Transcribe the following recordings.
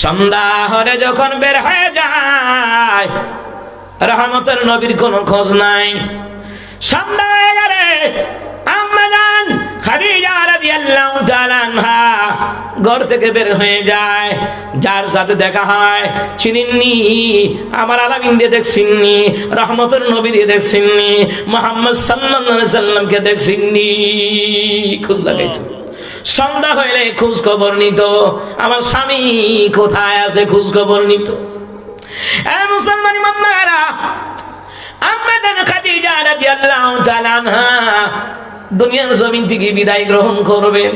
সন্ধ্যা হলে যখন বের হয়ে যায়, রহমতের নবীর কোনো খোঁজ নাই। সন্ধ্যা হয়ে গেলে আম্মা যান খাদিজা রাদিয়াল্লাহু তাআলা ঘর থেকে বের হয়ে যায়। যার সাথে দেখা হয়, চিনিননি, আমার আলামিন দিয়ে দেখছিননি, রহমতের নবী দিয়ে দেখছিননি, মোহাম্মদ সাল্লাল্লাহু আলাইহি সাল্লামকে দেখছিননি। খোঁজ লাগাইতো সন্ধ্যা হইলে খোঁজ খবর নিত। আমার স্বামী কোথায় আছে খোঁজ খবর নিত মুসলমান মাম্মারা আম্মাদান খাদিজা রাদিয়াল্লাহু তাআলা আনহা দুনিয়ার জমিন থেকে বিদায় গ্রহণ করবেন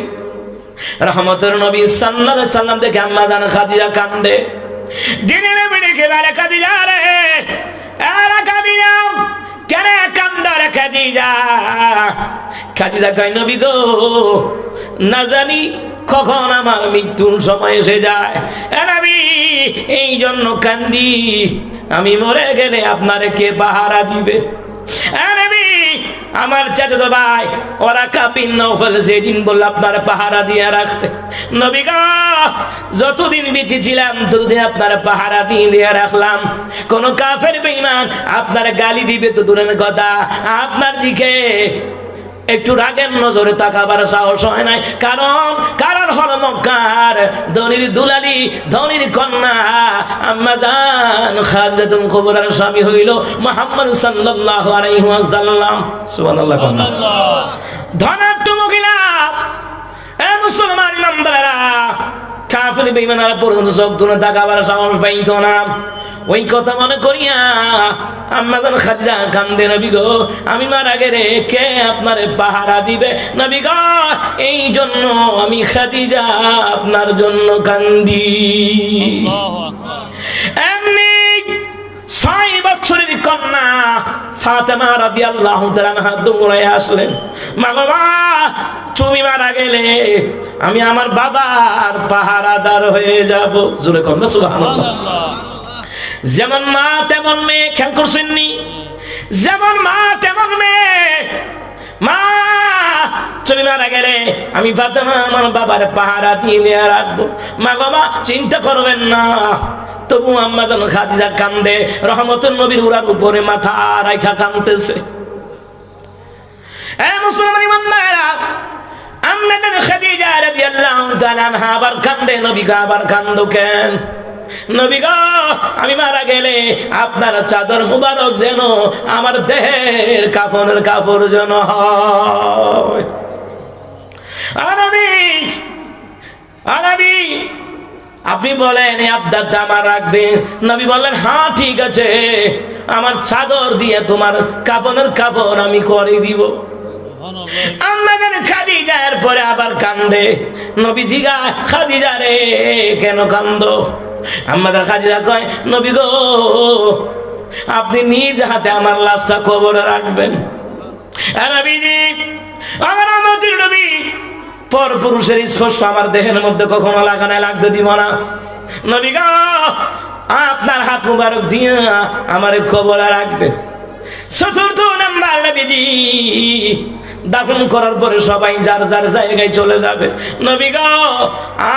রহমতের নবী সাল্লাল্লাহু আলাইহি সাল্লাম থেকে আম্মাদান খাদিজা কান্দে। দিনের বেড়ে গেলে খাদিজা রে, এরা খাদিজা। কেন কান্দা রে খাদিজা। খাদিজা কয়, নবী গো, না জানি কখন আমার মৃত্যুর সময় এসে যায়। এই জন্য কান্দি। আমি মরে গেলে আপনারে কে পাহারা দিবে? এ আমার চাচাতো ভাই, ওরা কাপিন নৌফল যেদিন বলল, আপনার পাহারা দিয়ে রাখতে। নবী যতদিন বেঁচে ছিলাম ততদিন আপনার পাহারা দিয়ে দিয়ে রাখলাম। কোন কাফের বেইমান আপনার গালি দিবে তো দূরের কথা। আপনার দিকে একটু রাগের নজরে তাকাবার সাহস হয় নাই। কারণ কারণ হল মক্কার ধনির দুলালি ধনির কন্যা। আম্মা জান খাদিজাতুল কুবরার স্বামী হইল মুহাম্মদ সাল্লাল্লাহু আলাইহি ওয়াসাল্লাম। সুবহানাল্লাহ কন্যা। ধনাত্ম মহিলা। এ মুসলমান নামদারা কাফের বেঈমানারা পর্যন্ত চোখ তুলে তাকাবার সাহস পাইতো না। ওই কথা মনে করিয়া আম্মাজান খাদিজা কান্দে নবী গো আমি মারা গেলে কে আপনার পাহারা দিবে? নবী গো এই জন্য আমি খাদিজা আপনার জন্য কান্দি। এমনি ছয় বছরের কন্যা ফাতেমা রাদিয়াল্লাহু তাআলা আনহা দৌড়ায় আসলেন। মা বাবা তুমি মারা গেলে আমি আমার বাবার পাহারাদার হয়ে যাব। জোরে কম না যেমন মা তেমন মেয়ে, খেয়াল করছেননি যেমন মা তেমন মেয়ে, মা, তুমি মারা গেলে আমি ফাতেমা আমার বাবার পাহারা দিয়ে নিয়ে রাখব। মা বাবা চিন্তা করবেন না। তবু আম্মা যেন খাদিজা কান্দে রহমতুল নবীর উড়ার উপরে মাথা রাইখা কান্দতেছে এ মুসলমান ইমানদারা আবার কান্দে, নবী আবার কেন? আমি মারা গেলে আপনার চাদর মুবারক যেন আমার দেহের কাফনের কাপড় যেন হয়। আপনি বলেন আবদারটা আমার রাখবেন নবী বললেন হ্যাঁ ঠিক আছে। আমার চাদর দিয়ে তোমার কাপনের কাপড় আমি করে দিব। আমাদের খাদিজার পরে আবার কান্দে। নবী খাদিজা রে, কেন কান্দ? আমাদের খাদিজা কয়, নবী গো, আপনি নিজ হাতে আমার লাশটা কবরে রাখবেন। পর পুরুষের স্পর্শ আমার দেহের মধ্যে কখনো লাগানো লাগতে দিব না। আপনার হাত মুবারক দিয়ে আমার কবরে রাখবে চতুর্থ নাম্বার নবীজি দাফন করার পরে সবাই যার যার জায়গায় চলে যাবে। নবী গো,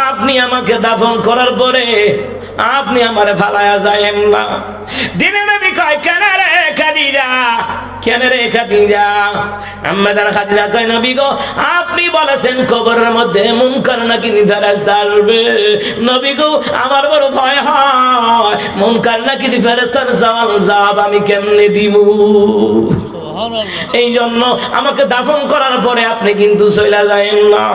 আপনি আমাকে দাফন করার পরে আপনি আমারে ফালায়া যায়েন না। দিনে নবী কয়, কেন রে খাদিজা? কেন রে খাদিজা? আম্মা দানা খাদিজা কয়, নবী গো, আপনি বলেছেন কবরের মধ্যে মুনকার নাকি ফেরেস্তা আসবে? নবী গো, আমার বড় ভয় হয়। মুনকার নাকি ফেরেস্তার জবাব আমি কেমনে দিব? এই জন্য আমাকে দাফন করার পরে আপনি কিন্তু চলে যায়েন না।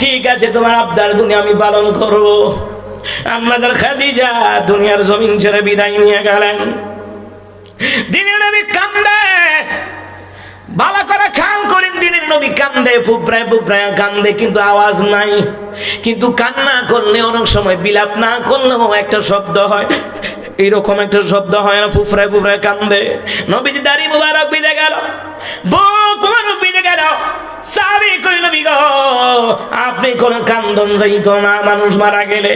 ঠিক আছে, তোমার আবদার গুনি আমি পালন করব। আমাদের খাদিজা দুনিয়ার জমিন ছেড়ে বিদায় নিয়ে গেলেন। দিনে নবী কান্দে ভালো করে খান করেন দিনের নবী কান্দে, ফুপড়ায় ফুপড়ায় কান্দে, কিন্তু আওয়াজ নাই। কিন্তু কান্না করলে অনেক সময় বিলাপ না করলেও একটা শব্দ হয়। এইরকম একটা শব্দ হয় না ফুফরায় ফুফরায় কান্দে। নবীজি দাড়ি মুবারক বিজে গেল। বুক বিজে গেল। সাবি কই নবী গো, আপনি কোন কান্দন যাইতো না, মানুষ মারা গেলে।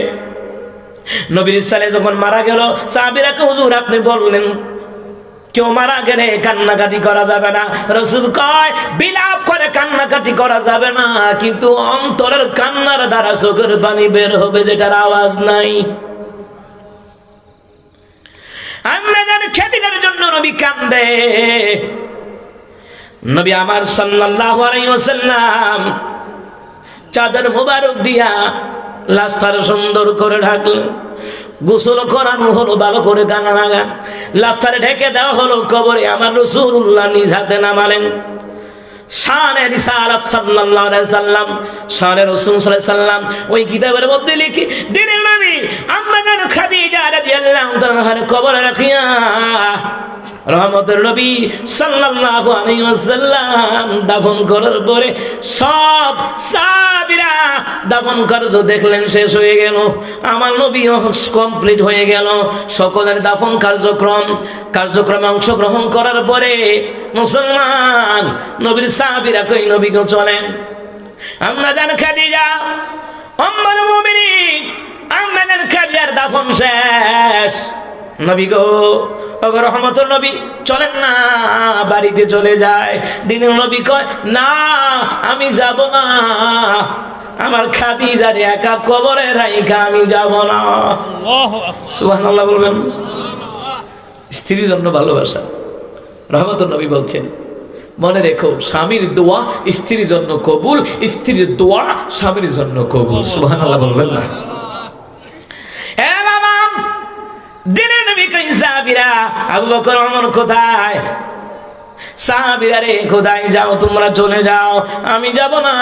নবীর সালে যখন মারা গেল, সাহাবিরা হুজুর, আপনি বললেন, কেউ মারা গেলে কান্নাকাটি করা যাবে না। রসুল কয়, বিলাপ করে কান্নাকাটি করা যাবে না, কিন্তু অন্তরের কান্নার দ্বারা চোখের পানি বের হবে, যেটার আওয়াজ নাই। আমাদের খেতিদের জন্য নবী কান্দে। নবী আমার সাল্লাল্লাহু আলাইহি ওয়াসাল্লাম চাদর মোবারক দিয়া লাস্টার সুন্দর করে ঢাকলেন। গোসল করানো হলো, ভালো করে গানা লাগান। লাস্টারে ঢেকে দেওয়া হলো, কবরে আমার রসুল্লাহ নিজ হাতে নামালেন। শানে রিসালাত সাল্লাল্লাহু আলাইহি সাল্লাম শানে রাসূল সাল্লাল্লাহু আলাইহি সাল্লাম ওই কিতাবের মধ্যে লিখি, দিনের নবী আম্মা জান খাদিজা রাদিয়াল্লাহু তাআলার কবরে রাখিয়া রহমতের নবী সাল্লাল্লাহু আলাইহি ওয়াসাল্লাম দাফন করার পরে সব সাহাবীরা দাফন কার্য দেখলেন, শেষ হয়ে গেল। আমার নবী কমপ্লিট হয়ে গেল। সকলের দাফন কার্যক্রম, কার্যক্রমে অংশগ্রহণ করার পরে মুসলমান নবীর সাহাবীরা কই নবীকে চলেন। আমরা জান খাদিজা, অম্মর মুমিনিন দাফন শেষ। নবী গো ওগো রহমতুল নবী চলেন না বাড়িতে চলে যায়। দিনের নবী কয় না আমি যাব না। আমার খাদি খাদিজার একা কবরে রাইখা আমি যাব না। সুবহানাল্লাহ বলবেন। স্ত্রীর জন্য ভালোবাসা। রহমতুল নবী বলছেন মনে রেখো স্বামীর দোয়া স্ত্রীর জন্য কবুল স্ত্রীর দোয়া স্বামীর জন্য কবুল। সুবহানাল্লাহ বলবেন না এ বাবা দিনে নবী কই সাহাবীরা, আবু বকর, ওমর কোথায়? সাহাবীরা রে, কোথায় যাও, তোমরা চলে যাও, আমি যাব না।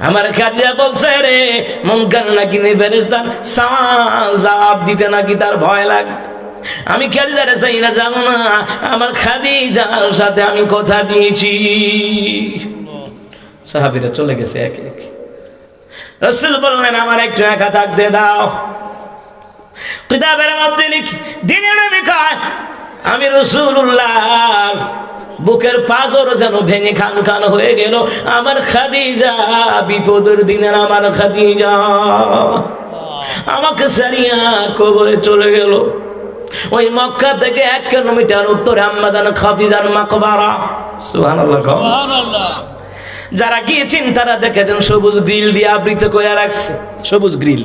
আমার খাদিজা বলছে রে মনকার নাকি নে ফেরেশতান সওয়াল জবাব দিতে নাকি তার ভয় লাগ? আমি খাদিজারে চাই না যাব না। আমার খাদিজার সাথে আমি কথা দিয়েছি। সাহাবীরা চলে গেছে এক এক। রসুল বললেন, আমার একটু একা থাকতে দাও। কিতাবের মধ্যে লিখি দিনের আমি রসুল্লাহ বুকের পাজর যেন ভেঙে খান খান হয়ে গেল আমার খাদিজা বিপদের দিনের আমার খাদিজা। আমাকে সারিয়া কবরে চলে গেল। ওই মক্কা থেকে এক কিলোমিটার উত্তরে আম্মাজান খাদিজার মাকবারা। কও। যারা গিয়েছেন তারা দেখেছেন সবুজ গ্রিল দিয়ে আবৃত করে রাখছে। সবুজ গ্রিল।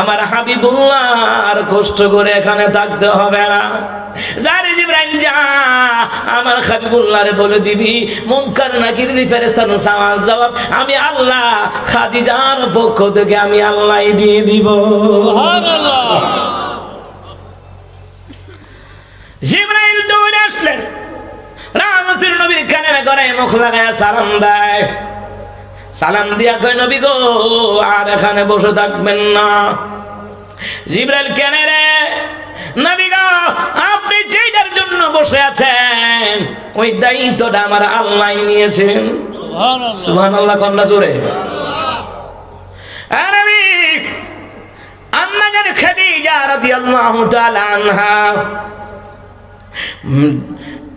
আমার হাবিবুল্লাহ আর কষ্ট করে এখানে থাকতে হবে না। আমি আল্লাহ পক্ষ থেকে আমি দিয়ে দিব। জিব্রাইল দৌড়ে আসলেন। রাহমাতুল নবীর কানের গড়ায় মুখ লাগায় সালাম দেয়। সালাম দিয়া কয় নবী গো আর এখানে বসে থাকবেন না। জিব্রাইল কেন রে? নবী গো আপনি যেটার জন্য বসে আছেন ওই দায়িত্বটা আমার আল্লাহ নিয়েছেন। সুবহানাল্লাহ। কন্যা জোরে। আর আম্মা জান খাদিজা রাদিয়াল্লাহু তাআলা আনহা।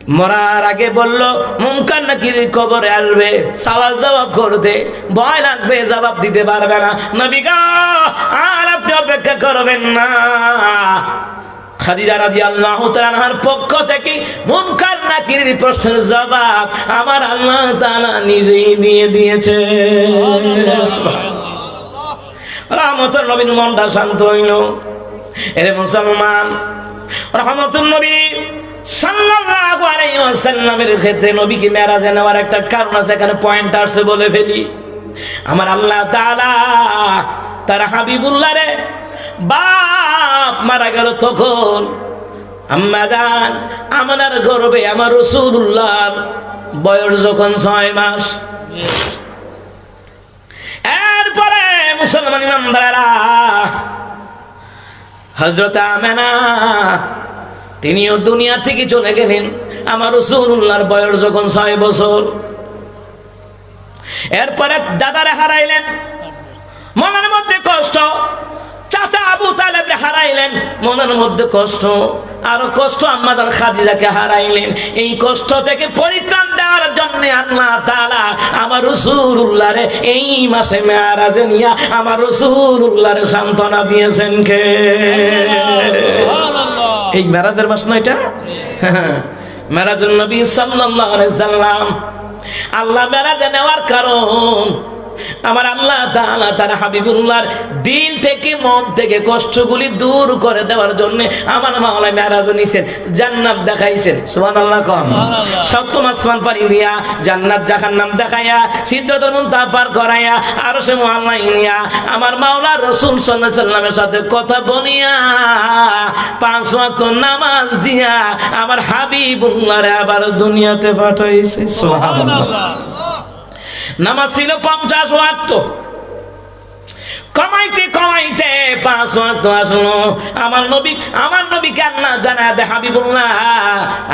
মরার আগে বলল মুমকার নাকি কবরে আসবে? সওয়াল জবাব করতে ভয় লাগবে, জবাব দিতে পারবে না। নবী গো, আর আপনি অপেক্ষা করবেন না। তাআলার পক্ষ থেকে নাকির প্রশ্নের জবাব আমার আল্লাহ নিজেই দিয়ে দিয়েছে। নবীর মনটা শান্ত মুসলমান রহমতুল নবী আলাইহি ক্ষেত্রে নবীকে মেরাজে নেওয়ার একটা কারণ আছে, এখানে পয়েন্ট আছে বলে ফেলি। আমার আল্লাহ তাআলা তার রে বাপ মারা গেল তখন। আম্মা জান আমার গর্বে আমার রসুল্লাহ বয়স যখন ছয় মাস। এরপরে মুসলমান ইমানদারেরা হজরত আমেনা তিনিও দুনিয়া থেকে চলে গেলেন। আমার রসুল্লাহর বয়স যখন ছয় বছর। এরপরে দাদারে হারাইলেন। মনের মধ্যে কষ্ট। চাচা আবু তালেবরে হারাইলেন। মনের মধ্যে কষ্ট। আরও কষ্ট আম্মাদার খাদিজাকে হারাইলেন। এই কষ্ট থেকে পরিত্রাণ দেওয়ার জন্য আল্লাহ তাআলা আমার এই মাসে মেয়ারাজে নিয়া আমার রসুল্লাহরে সান্ত্বনা দিয়েছেন কে? এই মেরাজের মাস না এটা? মেরাজুল নবী সাল্লাম আল্লাহ মেরাজে নেওয়ার কারণ আমার আল্লাহ তাআলা তার হাবিবুল্লাহর দিল থেকে মন থেকে কষ্টগুলি দূর করে দেওয়ার জন্য আমার মাওলা মেরাজ নিছেন জান্নাত দেখাইছেন। সুবহানাল্লাহ কম সপ্তম আসমান পানি দিয়া জান্নাত জাহান্নাম দেখাইয়া সিদ্ধাতুল মুনতাহা পার করাইয়া আরও সে মহল্লাই নিয়া আমার মাওলা রাসূল সাল্লাল্লাহু আলাইহি সাল্লামের সাথে কথা বলিয়া পাঁচ ওয়াক্ত নামাজ দিয়া আমার হাবিবুল্লাহরে আবার দুনিয়াতে পাঠাইছে। সুবহানাল্লাহ। নামাজ ছিল পঞ্চাশ ওয়াক্ত। কমাইতে কমাইতে পাঁচ ওয়াক্ত আসলো। আমার নবী আমার নবীকে আল্লাহ জানা দে হাবিবুল্লাহ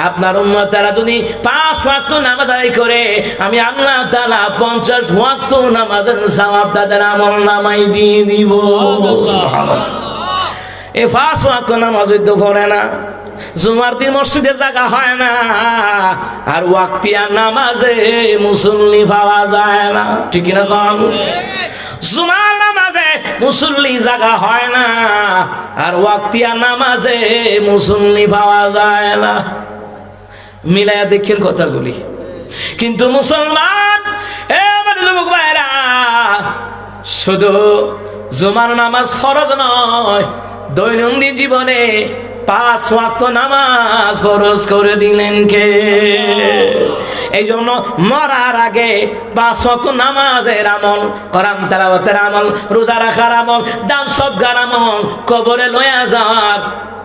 আপনার উম্মতেরা যদি পাঁচ ওয়াক্ত নামাজ আদায় করে আমি আল্লাহ তাআলা পঞ্চাশ ওয়াক্ত নামাজের সওয়াব তাদের আমল নামাই দিয়ে দিব। সুবহানাল্লাহ। এ পাঁচ ওয়াক্ত নামাজ তো পড়ে না। জুমার দিন মসজিদে জায়গা হয় না। আর ওয়াক্তিয়া নামাজে মুসল্লি পাওয়া যায় না। ঠিক না কম জুমার নামাজে মুসল্লি জায়গা হয় না। আর ওয়াক্তিয়া নামাজে মুসল্লি পাওয়া যায় না। মিলায়া দেখেন কথাগুলি। কিন্তু মুসলমান, এ আমার যুবক ভাইরা, শুধু জুমার নামাজ ফরজ নয়, দৈনন্দিন জীবনে পাঁচ ওয়াক্ত নামাজ ফরজ করে দিলেন কে? এই জন্য মরার আগে পাঁচ ওয়াক্ত নামাজের আমল কোরআন তেলাওয়াতের আমল রোজা রাখার আমল দান সদগার আমল কবরে লয়া যাওয়ার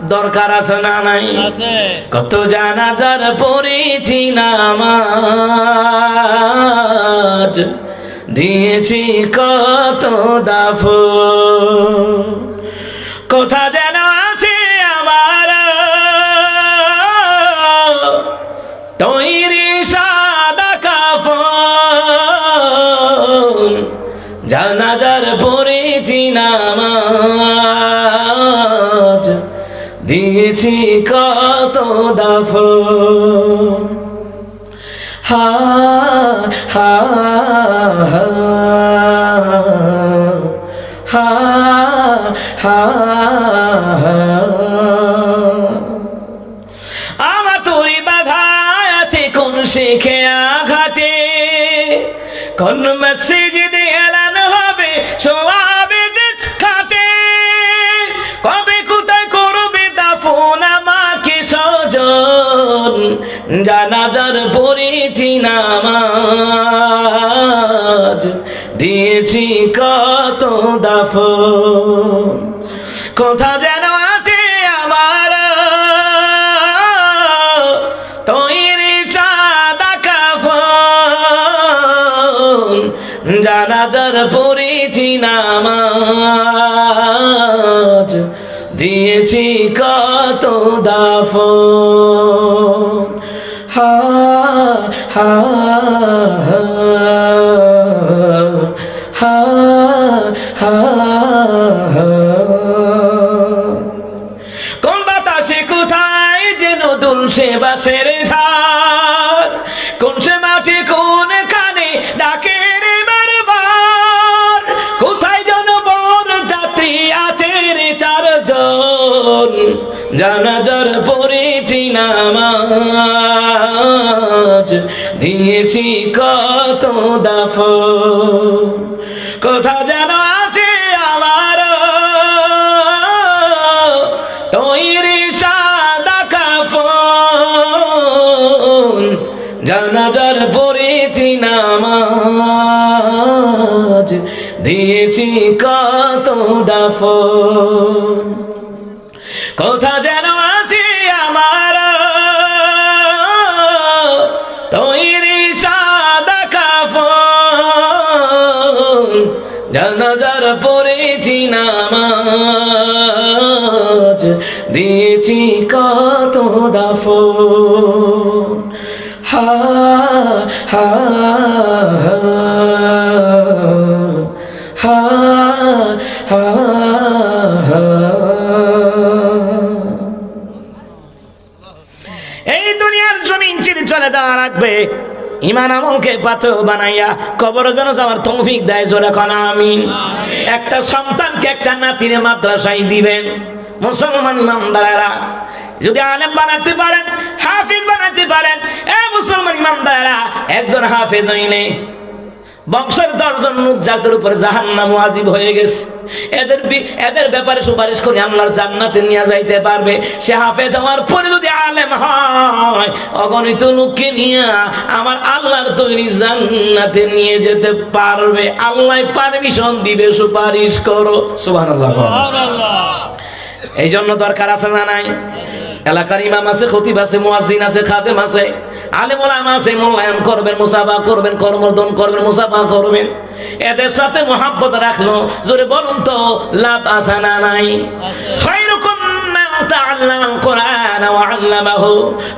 দরকার আছে না নাই? কত জানাজার পড়েছি নামাজ দিয়েছি কত দাফ কোথা যেন জানাজার পড়েছি নামাজ দিয়েছি কত দাফন। হা হা হা হা আমার তুই বাধা আছে কোন শিখে আঘাতে, কোন এলান যে খাতে। কবে কোথায় করবে দাফন আমাকে সজন জানাজার পড়েছি নামাজ। দিয়েছি কত দাফন। কোথা নামাজ দিয়েছি কত দাফন। হা হা। হা জানাজার পড়েছি নামাজ। দিয়েছি কত দাফ কোথা যেন আছে আমার। তৈরি সাদা কাফন। জানাজার পড়েছি নামাজ। দিয়েছি কত দাফন। কোথা যেন আছে আমার? তৈরি সাদা কাফন জানাজার পড়েছি নামাজ, দিয়েছি কত দাফ হা হা হা চলে যাওয়া রাখবে ইমান আমলকে পাথর বানাইয়া কবর যেন যাওয়ার তৌফিক দেয় জোরে কনা, আমিন। একটা সন্তানকে একটা নাতিরে মাদ্রাসায় দিবেন। মুসলমান ইমানদারেরা, যদি আলেম বানাতে পারেন, হাফিজ বানাতে পারেন, এ মুসলমান ইমানদারেরা, একজন হাফেজ হইলে বংশের দশজন লোক যাদের উপর জাহান্নাম আজিব হয়ে গেছে। এদের এদের ব্যাপারে সুপারিশ করে আল্লাহর জান্নাতে নিয়ে যাইতে পারবে। সে হাফেজ হওয়ার পরে যদি আলেম হয়। অগণিত লোককে নিয়ে আমার আল্লাহর তৈরি জান্নাতে নিয়ে যেতে পারবে। আল্লাহ পারমিশন দিবে সুপারিশ করো। সুবহানাল্লাহ। এই জন্য দরকার আছে না নাই? এলাকার ইমাম আছে, খতিব আছে, মুয়াজ্জিন আছে, খাদেম আছে। আলেম ওলামা আছে মূল্যায়ন করবেন, মুসাফা করবেন কর্মদন করবেন, মুসাফা করবেন। এদের সাথে মোহাব্বত রাখল, জোরে বলুন তো, লাভ আছে না নাই? খায়রুকুম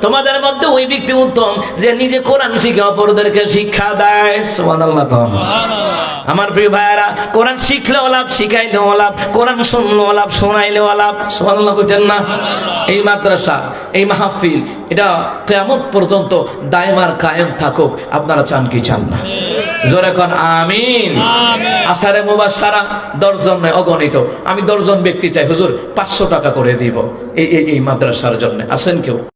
তোমাদের মধ্যে ওই ব্যক্তি উত্তম যে নিজে কোরআন শিখে অপরদেরকে শিক্ষা দেয়। সুবহানাল্লাহ কম আমার প্রিয় ভাইয়েরা কোরআন শিখলেও লাভ শিখাইলেও লাভ কোরআন শুনলেও লাভ শোনাইলেও লাভ সুবহানাল্লাহ কইতেন না এই মাদ্রাসা এই মাহফিল এটা কেমন পর্যন্ত দায়মার কায়েম থাকুক আপনারা চান কি চান না। জোরে কোন আমিন। আসারে মুবাসারা দশজন নয় অগণিত। আমি দশজন ব্যক্তি চাই হুজুর পাঁচশো টাকা করে দিব এই এই এই মাদ্রাসার জন্য। আছেন কেউ?